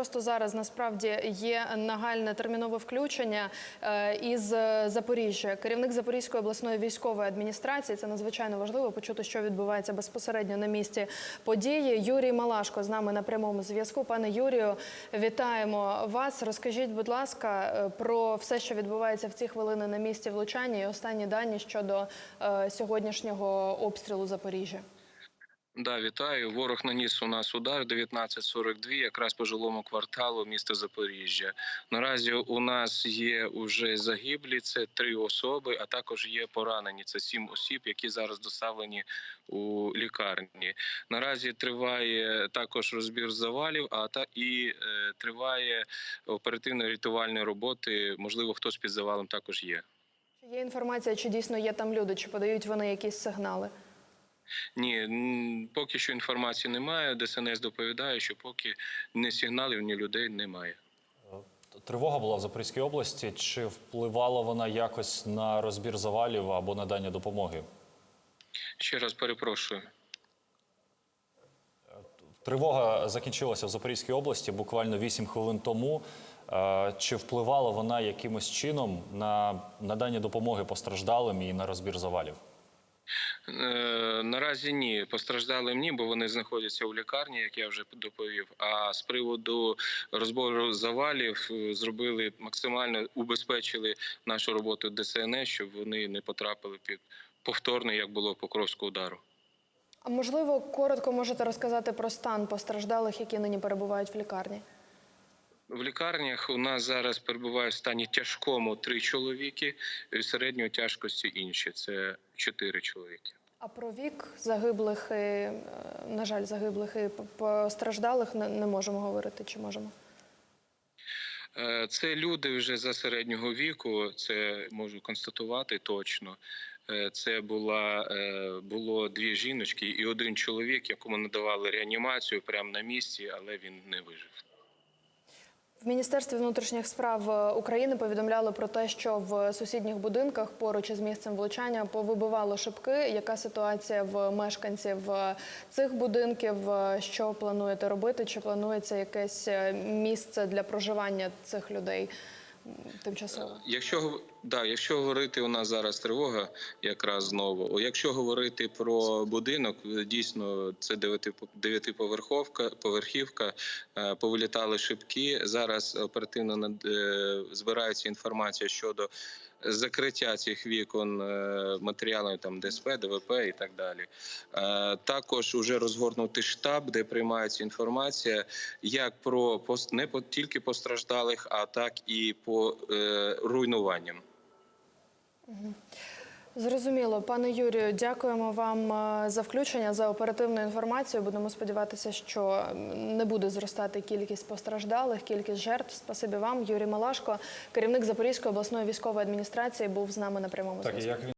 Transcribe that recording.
просто зараз насправді є нагальне термінове включення е, із Запоріжжя. Керівник Запорізької обласної військової адміністрації. Це надзвичайно важливо почути, що відбувається безпосередньо на місці події. Юрій Малашко з нами на прямому зв'язку. Пане Юрію, вітаємо вас. Розкажіть, будь ласка, е, про все, що відбувається в ці хвилини на місці влучання, і останні дані щодо е, сьогоднішнього обстрілу Запоріжжя. Да, вітаю. Ворог наніс у нас удар 19.42, якраз по жилому кварталу міста Запоріжжя. Наразі у нас є уже загиблі, це три особи, а також є поранені. Це сім осіб, які зараз доставлені у лікарні. Наразі триває також розбір завалів, а та і е, триває оперативно-рятувальні роботи. Можливо, хтось під завалом також є. Чи Є інформація, чи дійсно є там люди, чи подають вони якісь сигнали? Ні, поки що інформації немає. ДСНС доповідає, що поки ні сигналів, ні людей немає. Тривога була в Запорізькій області. Чи впливала вона якось на розбір завалів або надання допомоги? Ще раз перепрошую. Тривога закінчилася в Запорізькій області буквально 8 хвилин тому. Е, Чи впливала вона якимось чином на надання допомоги постраждалим і на розбір завалів? Е, Наразі ні, постраждалим ні, бо вони знаходяться у лікарні, як я вже доповів. А з приводу розбору завалів е, зробили максимально убезпечили нашу роботу ДСНС, щоб вони не потрапили під повторний, як було Покровського удару. А можливо, коротко можете розказати про стан постраждалих, які нині перебувають в лікарні? В лікарнях у нас зараз перебувають в стані тяжкому три чоловіки, середньої тяжкості інші це чотири чоловіки. А про вік загиблих, і, е, на жаль, загиблих і постраждалих не, можемо говорити, чи можемо? Е, Це люди вже за середнього віку. Це можу констатувати точно. Е, Це була було дві жіночки і один чоловік, якому надавали реанімацію прямо на місці, але він не вижив. В Міністерстві внутрішніх справ е, України повідомляли про те, що в сусідніх будинках поруч із місцем влучання повибивало шибки. Яка ситуація в мешканців е, цих будинків? Е, Що плануєте робити? Чи планується якесь місце для проживання цих людей тимчасово? Якщо да, якщо говорити, у нас зараз тривога, якраз знову. Якщо говорити про будинок, дійсно це дев'яти- дев'ятиповерховка, поверхівка, е, повилітали шибки. Зараз оперативно над- е, збирається інформація щодо закриття цих вікон е, матеріалами там ДСП, ДВП і так далі. Також уже розгорнутий штаб, де приймається інформація як про не тільки постраждалих, а так і по руйнуванням. Зрозуміло, пане Юрію, дякуємо вам е, за включення за оперативну інформацію. Будемо сподіватися, що не буде зростати кількість постраждалих, кількість жертв. Спасибі вам, Юрій Малашко, керівник Запорізької обласної військової адміністрації, був з нами на прямому зв'язку.